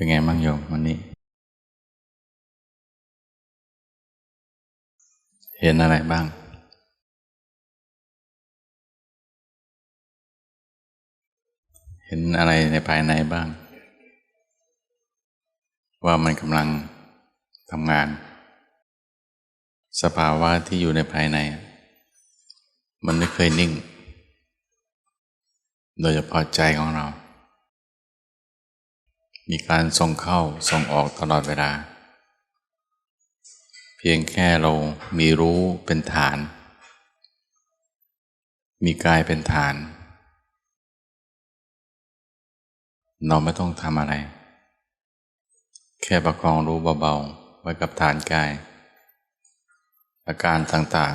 เป็นไงบ้างโยมวันนี้ เห็นอะไรบ้าง เห็นอะไรในภายในบ้าง ว่ามันกำลังทำงาน สภาวะที่อยู่ในภายใน มันไม่เคยนิ่ง โดยเฉพาะใจของเรา มีการส่งเข้าส่งออกตลอดเวลา เพียงแค่เรามีรู้เป็นฐาน มีกายเป็นฐาน เราไม่ต้องทำอะไร แค่ประคองรู้เบาๆไว้กับฐานกาย อาการต่าง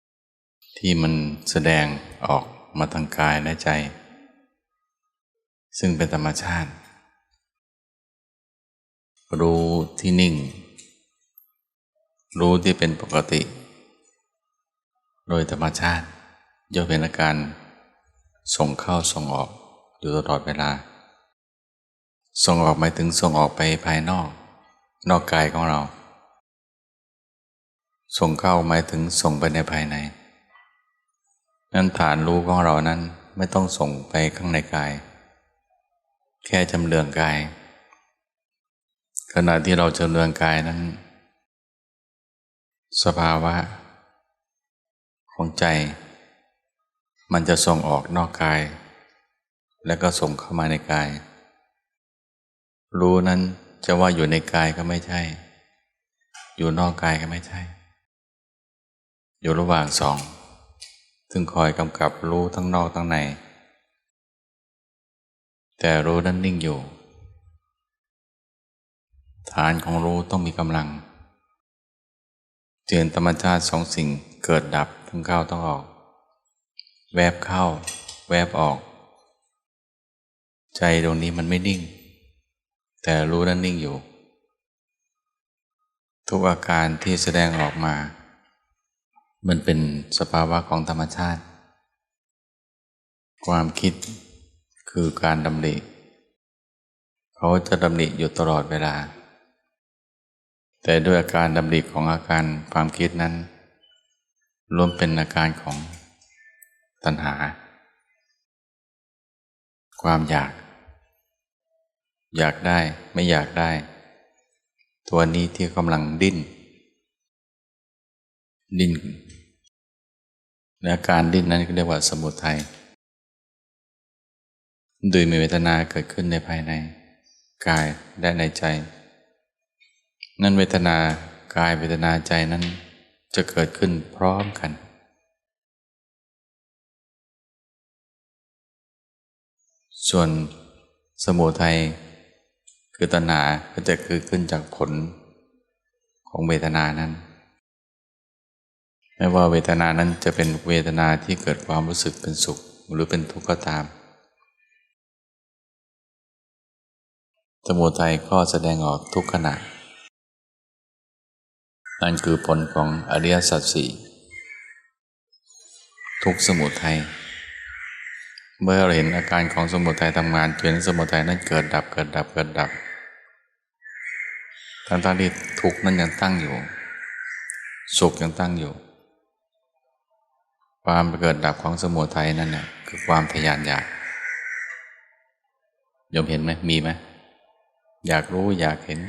ๆ ที่มันแสดงออกมาทางกายและใจ ซึ่งเป็นธรรมชาติ รู้ที่นิ่ง รู้ที่เป็นปกติ โดยธรรมชาติย่อมเป็นอาการส่งเข้าส่งออกอยู่ตลอดเวลา ส่งออกหมายถึงส่งออกไปภายนอก นอกกายของเรา ส่งเข้าหมายถึงส่งไปในภายใน นั้นฐานรู้ของเรานั้นไม่ต้องส่งไปข้างในกาย แค่จำเลืองกาย ขณะที่เราจำเลืองกายนั้น สภาวะ ของใจ มันจะส่งออกนอกกาย แล้วก็ส่งเข้ามาในกาย รู้นั้นจะว่าอยู่ในกายก็ไม่ใช่ อยู่นอกกายก็ไม่ใช่ อยู่ระหว่างสอง ซึ่งคอยกำกับรู้ทั้งนอกทั้งใน แต่รู้นั้นนิ่งอยู่ ฐานของรู้ต้องมีกำลังเจือนธรรมชาติสองสิ่งเกิดดับทั้งเข้าต้องออก แวบเข้า แวบออก ใจตรงนี้มันไม่นิ่ง แต่รู้นั้นนิ่งอยู่ ทุกอาการที่แสดงออกมา มันเป็นสภาวะของธรรมชาติ ความคิดคือการดำริเขาจะดำริอยู่ตลอดเวลา แต่ด้วยอาการดำริของอาการความคิดนั้นล้วนเป็นอาการของตัณหา ความอยาก อยากได้ไม่อยากได้ ตัวนี้ที่กำลังดิ้น ดิ้นและอาการดิ้นนั้นก็เรียกว่าสมุทัยโดยมีเวทนาเกิดขึ้นในภายใน กายและในใจ นั่นเวทนากายเวทนาใจนั้นจะเกิดขึ้นพร้อมกัน ส่วนสมุทัยคือตัณหาก็จะคือขึ้นจากผลของเวทนานั้น ไม่ว่าเวทนานั้นจะเป็นเวทนาที่เกิดความรู้สึกเป็นสุขหรือเป็นทุกข์ก็ตาม สมุทัยก็แสดงออกทุกขณะ นั่นคือผลของอริยสัจสี่ทุกสมุทัยเมื่อเราเห็นอาการของสมุทัยทำงานเห็นสมุทัยนั้นเกิดดับเกิดดับเกิดดับทั้งๆที่ทุกนั้นยังตั้งอยู่ สุขยังตั้งอยู่ ความเกิดดับของสมุทัยนั่นเนี่ยคือความทยานอยากยมเห็นไหมมีไหมอยากรู้อยากเห็น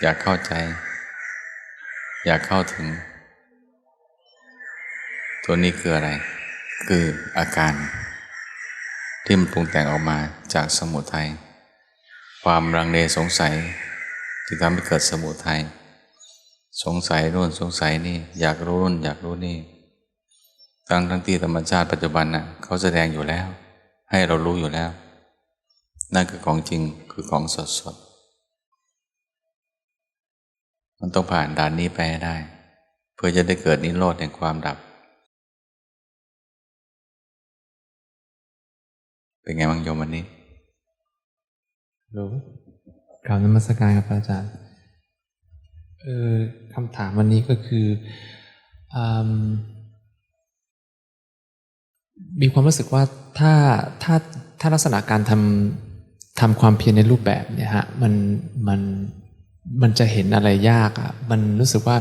อยากเข้าใจ อยากเข้าถึง ตัวนี้คืออะไร คืออาการ ที่มันปรุงแต่งออกมาจากสมุทัยความรังเลสงสัยที่ทำให้เกิดสมุทัยสงสัยโน่นสงสัยนี่ อยากรู้นู่นอยากรู้นี่ทั้งทั้งที่ธรรมชาติปัจจุบันนะ่ะเขาแสดงอยู่แล้ว ให้เรารู้อยู่แล้ว นั่นคือของจริงคือของสดสด มันต้องผ่านด่านนี้ไปให้ได้ เพื่อจะได้เกิดนิโรธแห่งความดับ เป็นไงบ้างโยมวันนี้ รู้กล่าวนมัสการครับอาจารย์เออคำถามวันนี้ก็คืออมมีความรู้สึกว่าถ้าถ้าถ้าลักษณะการทำทำความเพียรในรูปแบบเนี่ยฮะมันมัน มันจะเห็นอะไรยากอะ่ะ มันรู้สึกว่า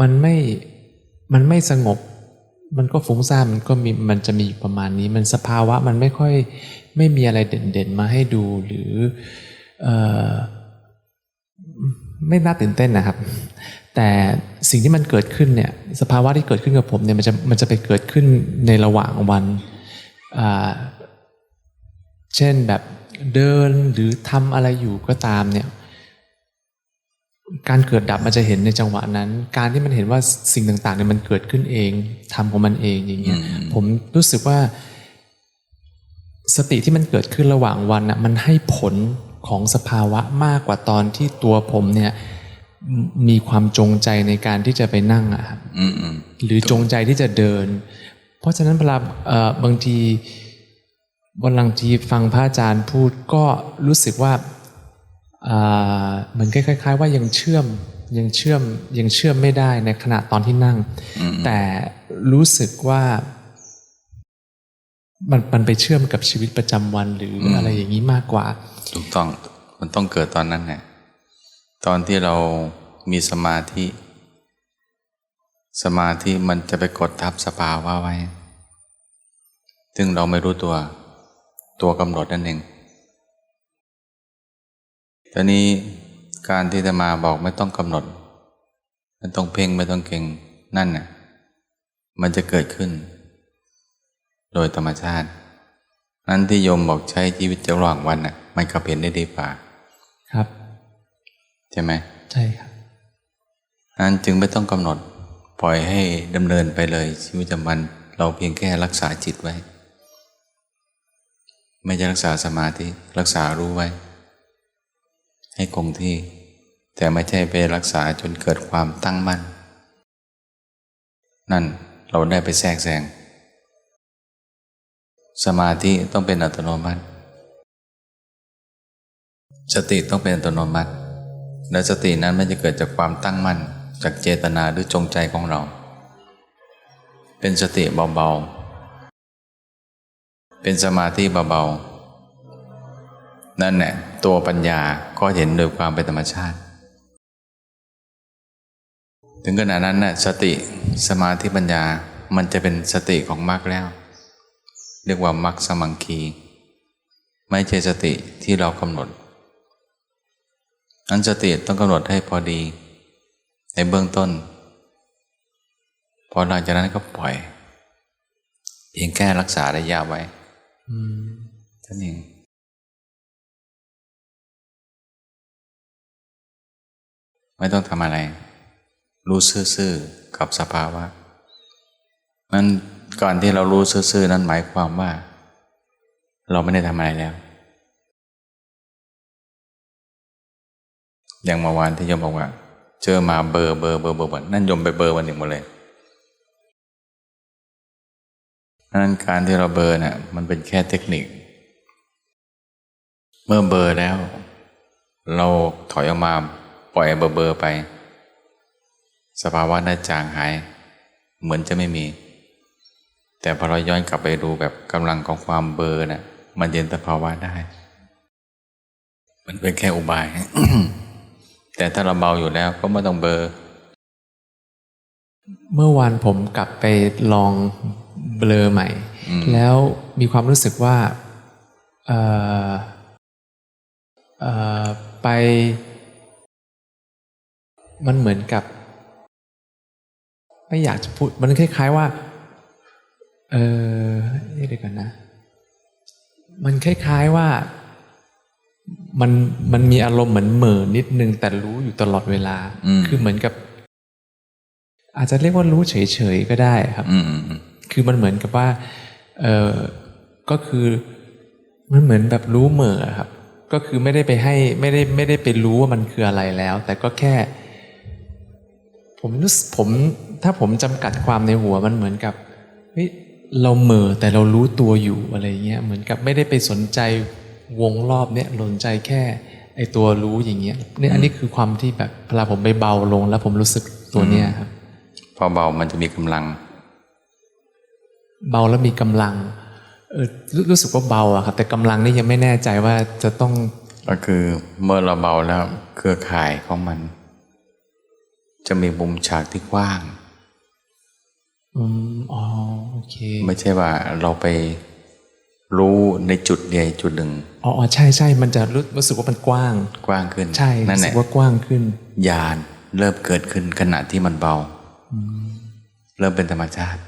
มันไม่มันไม่สงบ มันก็ฟุ้งซ่านมันก็มีมันจะมีประมาณนี้ มันสภาวะมันไม่ค่อยไม่มีอะไรเด่นๆมาให้ดูหรือเออไม่น่าตื่นเต้นนะครับ แต่สิ่งที่มันเกิดขึ้นเนี่ยสภาวะที่เกิดขึ้นกับผมเนี่ยมันจะมันจะไปเกิดขึ้นในระหว่างวันเช่นแบบเดินหรือทำอะไรอยู่ก็ตามเนี่ย การเกิดดับมันจะเห็นในจังหวะนั้น การที่มันเห็นว่าสิ่งต่างๆเนี่ยมันเกิดขึ้นเองทำของมันเองอย่างเงี้ยผมรู้สึกว่า สติที่มันเกิดขึ้นระหว่างวันน่ะมันให้ผลของสภาวะมากกว่าตอนที่ตัวผมเนี่ยมมีความจงใจในการที่จะไปนั่งอะครับอืมอืมหรือจงใจที่จะเดิน เพราะฉะนั้นเวลาเอ่อบางทีวันบางทีฟังพระอาจารย์พูดก็รู้สึกว่าอ่าเห มือนคล้ายๆ ว่ายังเชื่อมยังเชื่อมยังเชื่อมไม่ได้ในขณะตอนที่นั่ง แต่รู้สึกว่า มันมันไปเชื่อมกับชีวิตประจำวันหรืออะไรอย่างนี้มากกว่า ถูกต้องมันต้องเกิดตอนนั้นเนี่ยตอนที่เรามีสมาธิ สมาธิมันจะไปกดทับสภาวะไว้ ซึ่งเราไม่รู้ตัวตัวกำหนดนั่นเอง ตอนนี้การที่จะมาบอกไม่ต้องกำหนดไม่ต้องเพ่งไม่ต้องเก่งนั่นน่ะมันจะเกิดขึ้น โดยธรรมชาติ นั้นที่โยมบอกใช้ชีวิตระหว่างวันน่ะ มันก็เห็นได้ดีกว่า ครับ ใช่ไหมใช่ครับนั้นจึงไม่ต้องกำหนด ปล่อยให้ดำเนินไปเลยชีวิตประจำวันเราเพียงแค่รักษาจิตไว้ ไม่ใช่รักษาสมาธิรักษารู้ไว้ ให้คงที่ แต่ไม่ใช่ไปรักษาจนเกิดความตั้งมั่น นั่นเราได้ไปแทรกแซงสมาธิต้องเป็นอัตโนมัติ สติต้องเป็นอัตโนมัติ และสตินั้นไม่จะเกิดจากความตั้งมั่น จากเจตนาหรือจงใจของเรา เป็นสติเบาๆ เป็นสมาธิเบาๆ นั่นแหละตัวปัญญาก็เห็นโดยความเป็นธรรมชาติ ถึงขนาดนั้นน่ะสติสมาธิปัญญามันจะเป็นสติของมรรคแล้ว เรียกว่ามรรคสมังคี ไม่ใช่สติที่เรากำหนดอันสติต้องกำหนดให้พอดี ในเบื้องต้น พอหลังจากนั้นก็ปล่อย เพียงแค่รักษาระยะไว้อืมเท่านั้นเอง ไม่ต้องทำอะไร รู้ซื่อๆกับสภาวะนั้นก่อนที่เรารู้ซื่อๆนั้นหมายความว่า เราไม่ได้ทำอะไรแล้ว อย่างเมื่อวานที่โยมบอกว่า เจอมาเบอร์เบอร์เบอร์เบอร์นั่นโยมไปเบอร์วันหนึ่งหมดเลยนั้นการที่เราเบอร์น่ะมันเป็นแค่เทคนิค เมื่อเบอร์แล้ว เราถอยออกมา ล่อยเบอร์เบอร์ไป สภาวะน่าจางหาย เหมือนจะไม่มี แต่พอเราย้อนกลับไปดูแบบกำลังของความเบอร์น่ะมันเย็นสภาวะได้ มันเป็นแค่อุบาย แต่ถ้าเราเบาอยู่แล้วก็ไม่ต้องเบลอร์ เมื่อวานผมกลับไปลองเบลอใหม่ แล้วมีความรู้สึกว่าเอ่อเอ่อไป มันเหมือนกับ ไม่อยากจะพูด มันคล้าย ๆ ว่า เออเอ๊ะเดี๋ยวกันนะ มันคล้าย ๆว่ามันมันมีอารมณ์เหมือนเหม่อนิดนึง แต่รู้อยู่ตลอดเวลา คือเหมือนกับ อาจจะเรียกว่ารู้เฉยๆก็ได้ครับอืมอืมอืมคือมันเหมือนกับว่า เออก็คือมันเหมือนแบบรู้เหม่อครับ ก็คือไม่ได้ไปให้ไม่ได้ไม่ได้ไปรู้ว่ามันคืออะไรแล้ว แต่ก็แค่ ผมรู้สึกผมถ้าผมจำกัดความในหัวมันเหมือนกับเฮ้ยเราเหม่อแต่เรารู้ตัวอยู่อะไรเงี้ยเหมือนกับไม่ได้ไปสนใจวงรอบเนี้ยสนใจแค่ไอตัวรู้อย่างเงี้ยเนี่ยอันนี้คือความที่แบบเวลาผมไปเบาลง แล้วผมรู้สึกตัวเนี้ยครับพอเบามันจะมีกำลัง เบาแล้วมีกำลังเออรู้รู้สึกว่าเบาอะครับแต่กำลังนี่ยังไม่แน่ใจว่าจะต้องก็คือเมื่อเราเบาแล้วเครือข่ายของมัน จะมีมุมฉากที่กว้างอืมอ๋อโอเค ไม่ใช่ว่าเราไปรู้ในจุดเดียวจุดหนึ่งอ๋ออ๋อใช่ใช่มันจะรู้รู้สึกว่ามันกว้าง กว้างขึ้น ใช่นั่นรู้แหสึละกว่ากว้างขึ้นญาณเริ่มเกิดขึ้นขณะที่มันเบาเริ่มเป็นธรรมชาติ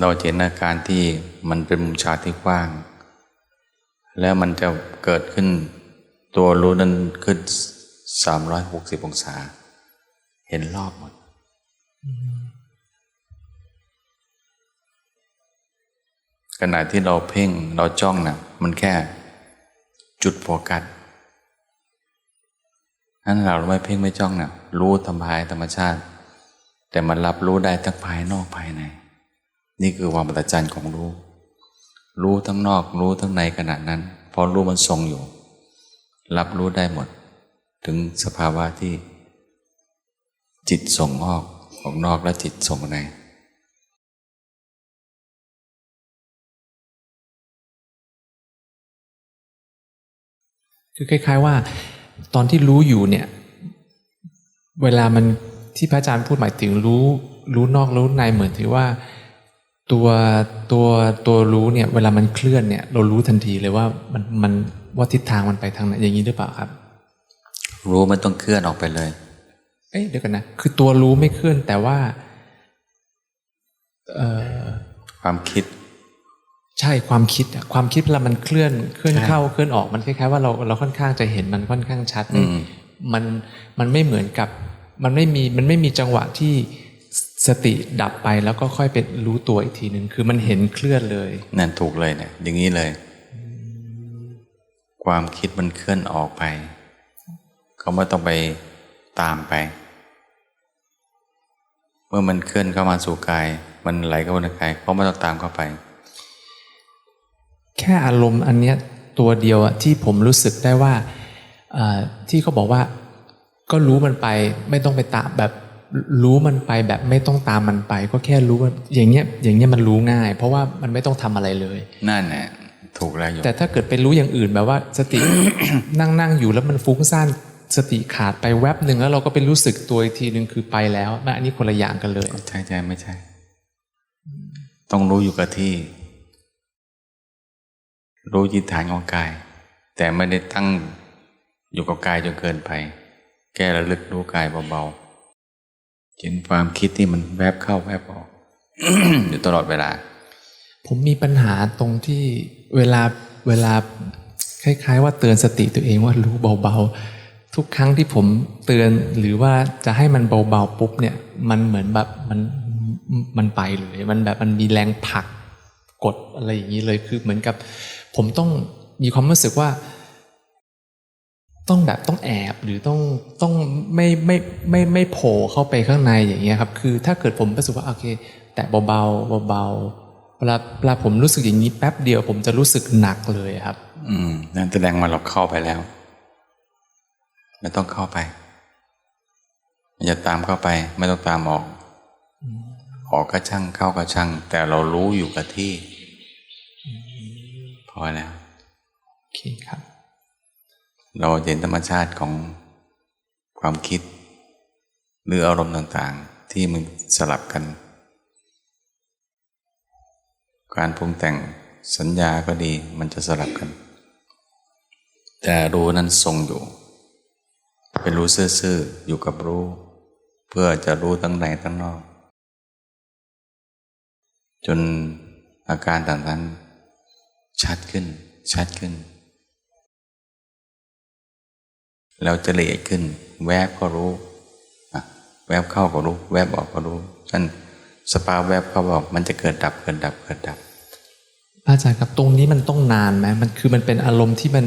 เราจะเห็นอาการที่มันเป็นมุมฉากที่กว้าง แล้วมันจะเกิดขึ้น ตัวรู้นั้นขึ้น 360อยหกสิบองศา เห็นรอบหมด ขณะที่เราเพ่งเราจ้องนะมันแค่จุดโฟกัสนั้นเราไม่เพ่งไม่จ้องนะรู้ธรรมภายธรรมชาติ แต่มันรับรู้ได้ทั้งภายนอกภายใน นี่คือความอัศจรรย์ของรู้ รู้ทั้งนอกรู้ทั้งในขณะนั้นเพราะรู้มันทรงอยู่ รับรู้ได้หมด ถึงสภาวะที่ จิตส่งออกออกนอกและจิตส่งในคือคล้าย ๆว่า ตอนที่รู้อยู่เนี่ย เวลามันที่พระอาจารย์พูดหมายถึงรู้ รู้นอกรู้ในเหมือนที่ว่า ตัวตัวตัวรู้เนี่ย เวลามันเคลื่อนเนี่ย เรารู้ทันทีเลยว่ามันมันว่าทิศทางมันไปทางไหนอย่างนี้หรือเปล่าครับ รู้มันต้องเคลื่อนออกไปเลย เอ๊ะเดี๋ยวกันนะ คือตัวรู้ไม่เคลื่อนแต่ว่าเอ่อความคิด ใช่ความคิดอะความคิดเวลามันเคลื่อนเคลื่อนใช่เข้าเคลื่อนออกมันคล้ายๆว่าเราเราค่อนข้างจะเห็นมันค่อนข้างชัดอืมมันมันไม่เหมือนกับ มันไม่มีมันไม่มีจังหวะที่สติดับไปแล้วก็ค่อยไปรู้ตัวอีกทีหนึ่งคือมันเห็นเคลื่อนเลยนั่นถูกเลยเนี่ยอย่างนี้เลย ความคิดมันเคลื่อนออกไป เขาไม่ต้องไปตามไป เมื่อมันเคลื่อนเข้ามาสู่กาย มันไหลเข้ามาในกายเขาไม่ต้องตามเข้าไป แค่อารมณ์อันเนี้ยตัวเดียวอะที่ผมรู้สึกได้ว่าเอ่อที่เขาบอกว่า ก็รู้มันไปไม่ต้องไปตามแบบรู้มันไปแบบไม่ต้องตามมันไป ก็แค่รู้ว่าอย่างเงี้ยอย่างเงี้ยมันรู้ง่าย เพราะว่ามันไม่ต้องทำอะไรเลย นั่นแหละถูกแล้วอยู่แต่ถ้าเกิดไปรู้อย่างอื่นแบบว่า สตินั่งนั่งอยู่แล้วมันฟุ้งซ่าน สติขาดไปแวบหนึ่งแล้วเราก็ไปรู้สึกตัวอีกทีหนึ่งคือไปแล้วนะอันนี้คนละอย่างกันเลยใช่ใช่ไม่ใช่ ต้องรู้อยู่กับที่ รู้ยินฐานของกาย แต่ไม่ได้ตั้งอยู่กับกายจนเกินไป แก้ระลึกรู้กายเบาๆเห็นความคิดที่มันแวบเข้าแวบออกอยู่ตลอดเวลา ผมมีปัญหาตรงที่เวลาเวลาคล้ายๆ ว่าเตือนสติตัวเองว่ารู้เบาๆ ทุกครั้งที่ผมเตือนหรือว่าจะให้มันเบาๆปุ๊บเนี่ย มันเหมือนแบบมันมันไปเลยมันแบบมันมีแรงผลักกดอะไรอย่างนี้เลยคือเหมือนกับ ผมต้องมีความรู้สึกว่า ต้องแบบต้องแอบหรือต้องต้องไม่ไม่ไม่ไม่โผล่เข้าไปข้างในอย่างเงี้ยครับ คือถ้าเกิดผมรู้สึกว่าโอเค แต่เบาๆเบาๆเวลาเวลาผมรู้สึกอย่างนี้แป๊บเดียว ผมจะรู้สึกหนักเลยครับ อืมนั่นแสดงว่าเราเข้าไปแล้ว ไม่ต้องเข้าไปมันจะตามเข้าไป ไม่ต้องตามออก ออกก็ช่างเข้าก็ช่าง แต่เรารู้อยู่กับที่ พอแล้วโอเคครับ เราเห็นธรรมชาติของความคิด หรืออารมณ์ต่างๆ ที่มันสลับกัน การปรุงแต่งสัญญาก็ดีมันจะสลับกัน แต่รู้นั้นทรงอยู่ เป็นรู้ซื่อๆอยู่กับรู้ เพื่อจะรู้ทั้งในทั้งนอก จนอาการต่างๆชัดขึ้น ชัดขึ้นเราจะละเอียดขึ้น แวบก็รู้ แวบเข้าก็รู้ แวบออกก็รู้นั่นสภาแวบเข้าบอกมันจะเกิดดับเกิดดับเกิดดับอาจารย์ครับตรงนี้มันต้องนานไหมมันคือมันเป็นอารมณ์ที่มัน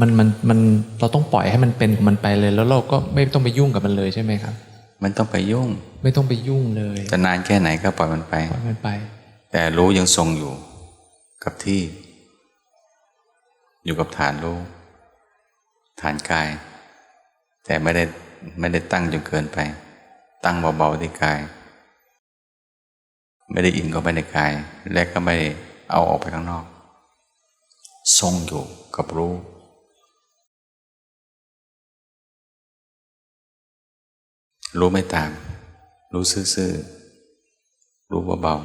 มันมันมันเราต้องปล่อยให้มันเป็นของมันไปเลย แล้วเราก็ไม่ต้องไปยุ่งกับมันเลยใช่ไหมครับ มันต้องไปยุ่ง ไม่ต้องไปยุ่งเลยจะนานแค่ไหนก็ปล่อยมันไปปล่อยมันไป แต่รู้ยังทรงอยู่กับที่ อยู่กับฐานรู้ฐานกาย แต่ไม่ได้ไม่ได้ตั้งจนเกินไป ตั้งเบาๆที่กาย ไม่ได้อินเข้าไปในกาย และก็ไม่ได้เอาออกไปข้างนอก ทรงอยู่กับรู้ รู้ไม่ตาม รู้ซื่อๆรู้เบา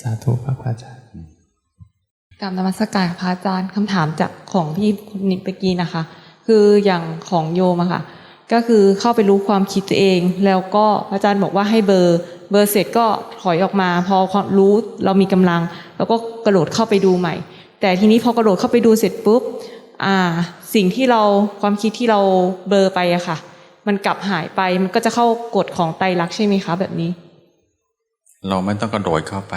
สาธุครับอาจารย์กรรมนมัสการค่ะพระอาจารย์คำถามจากของพี่คนนิกตะกี้นะคะ คืออย่างของโยมอะค่ะ ก็คือเข้าไปรู้ความคิดตัวเอง แล้วก็อาจารย์บอกว่าให้เบอร์ เบอร์เสร็จก็ถอยออกมา พอความรู้เรามีกำลัง แล้วก็กระโดดเข้าไปดูใหม่ แต่ทีนี้พอกระโดดเข้าไปดูเสร็จปุ๊บ อ่าสิ่งที่เราความคิดที่เราเบลอร์ไปอะค่ะ มันกลับหายไปมันก็จะเข้ากฎของไตรลักษณ์ใช่ไหมคะ แบบนี้ๆเราไม่ต้องกระโดดเข้าไป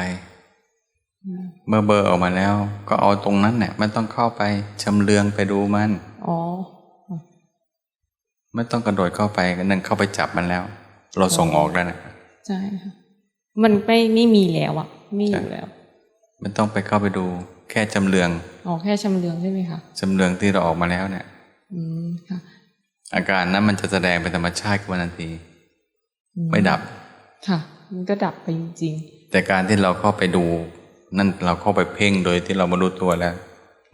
เมื่อเบอร์ออกมาแล้ว ก็เอาตรงนั้นเนี่ยไม่ต้องเข้าไปชำเลืองไปดูมันอ๋อไม่ต้องกระโดดเข้าไปก็นั่นเข้าไปจับมันแล้ว เราส่งออกแล้วนะใช่ค่ะมันไม่ไม่มีแล้วอะไม่อยู่แล้วไม่ต้องไปเข้าไปดู แค่จำเลืองอ๋อแค่ชำเลืองใช่ไหมคะจำเลืองที่เราออกมาแล้วเนี่ยอืมค่ะอาการนั้นมันจะแสดงเป็นธรรมชาติขึ้นมาทันทีอืไม่ดับ ค่ะ มันก็ดับไปจริงแต่การที่เราเข้าไปดู นั่นเราเข้าไปเพ่งโดยที่เราไม่รู้ตัวแล้ว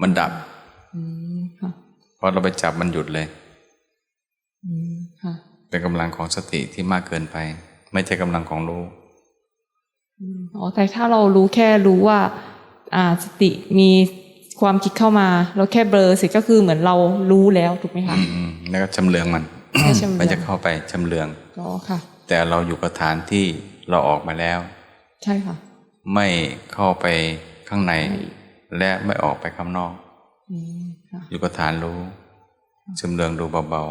มันดับๆอืมค่ะเพราะเราไปจับมันหยุดเลยอืมค่ะเป็นกำลังของสติที่มากเกินไป ไม่ใช่กำลังของรู้อืมอ๋อแต่ถ้าเรารู้แค่รู้ว่าอ่า สติมีความคิดเข้ามาเราแค่เบลอเสร็จก็คือเหมือนเรารู้แล้วถูกไหมคะอืมอืมแล้วก็ชำเลืองมันแค่ชำเลืองไม่จะเข้าไปชำเลืองอ๋อค่ะ แต่เราอยู่กับฐานที่เราออกมาแล้ว ใช่ค่ะ ไม่เข้าไปข้างในใช่และไม่ออกไปข้างนอกอืมค่ะอยู่กับฐานรู้ชำเลืองดูเบา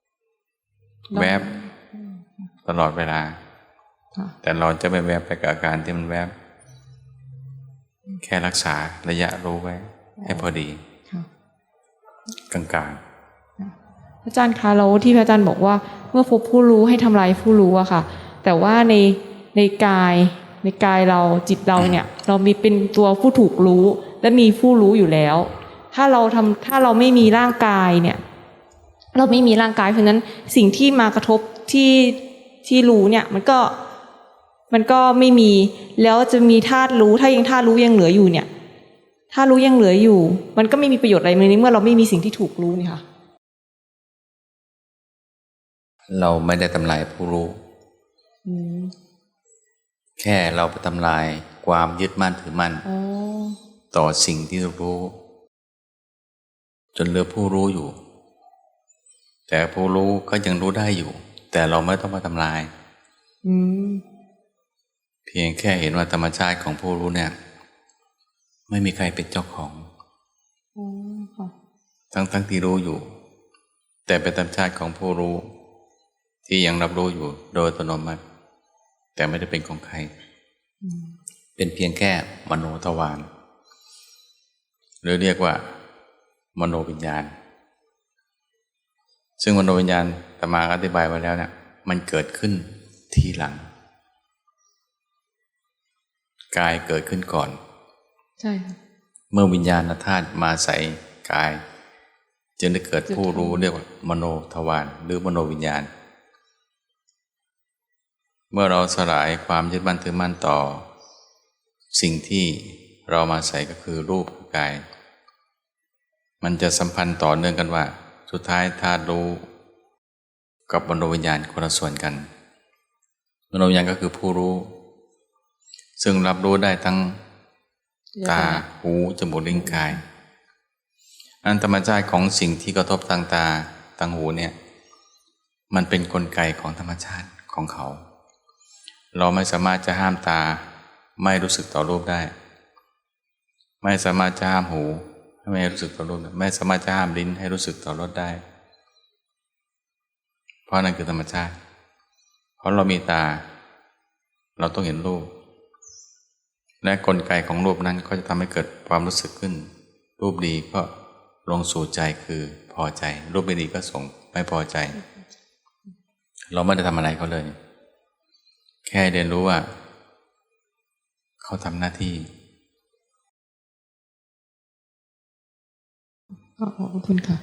ๆแวบตลอดเวลาค่ะแต่เราจะไม่แวบไปกับอาการที่มันแวบ แค่รักษาระยะรู้ไว้ ให้พอดีค่ะกลางอาจารย์คะแล้วที่พระอาจารย์บอกว่า เมื่อพบผู้รู้ให้ทำลายผู้รู้อะค่ะ แต่ว่าในในกายในกายเราจิตเราเนี่ย เรามีเป็นตัวผู้ถูกรู้ และมีผู้รู้อยู่แล้ว ถ้าเราทำถ้าเราไม่มีร่างกายเนี่ย เราไม่มีร่างกายเพราะฉะนั้นสิ่งที่มากระทบที่ที่รู้เนี่ย มันก็ มันก็ไม่มีแล้วจะมีธาตุรู้ ถ้ายังธาตุรู้ยังเหลืออยู่เนี่ยธาตุรู้ยังเหลืออยู่ มันก็ไม่มีประโยชน์อะไรในเมื่อเราไม่มีสิ่งที่ถูกรู้นี่ค่ะๆเราไม่ได้ทำลายผู้รู้อืมแค่เราไปทำลายความยึดมั่นถือมั่นอ๋อต่อสิ่งที่รู้ จนเหลือผู้รู้อยู่ แต่ผู้รู้ก็ยังรู้ได้อยู่ แต่เราไม่ต้องมาทำลาย อืม เพียงแค่เห็นว่าธรรมชาติของผู้รู้เนี่ย ไม่มีใครเป็นเจ้าของอ๋อค่ะทั้งทั้งที่รู้อยู่ แต่เป็นธรรมชาติของผู้รู้ ที่ยังรับรู้อยู่โดยอัตโนมัติแต่ไม่ได้เป็นของใครอืมเป็นเพียงแค่มโนทวารหรือเรียกว่า มโนวิญญาณ ซึ่งมโนวิญญาณตมาอธิบายไว้แล้วเนี่ยมันเกิดขึ้นทีหลัง กายเกิดขึ้นก่อน ใช่ค่ะเมื่อวิญญาณธาตุมาใส่กาย จึงได้เกิดผู้รู้เรียกว่ามโนทวารหรือมโนวิญญาณ เมื่อเราสลายความยึดมั่นถือมั่นต่อ สิ่งที่เรามาใส่ก็คือรูปกาย มันจะสัมพันธ์ต่อเนื่องกันว่า สุดท้ายธาตุรู้กับมโนวิญญาณคนละส่วนกัน มโนวิญญาณก็คือผู้รู้ ซึ่งรับรู้ได้ทั้งตา หู จมูก ลิ้น กาย อันธรรมชาติของสิ่งที่กระทบทางตา ทางหูเนี่ย มันเป็นนกลไกของธรรมชาติของเขา เราไม่สามารถจะห้ามตา ไม่รู้สึกต่อรูปได้ ไม่สามารถจะห้ามหูให้ไม่รู้สึกต่อรูปได้ไม่สามารถจะห้ามลิ้นให้รู้สึกต่อรสได้ เพราะนั่นคือธรรมชาติ เพราะเรามีตา เราต้องเห็นรูป และกลไกของรูปนั้นก็จะทำให้เกิดความรู้สึกขึ้น รูปดีก็ลงสู่ใจคือพอใจ รูปไม่ดีก็ส่งไม่พอใจ เราไม่ได้ทำอะไรเขาเลย แค่เรียนรู้ว่า เขาทำหน้าที่ขอบคุณค่ะ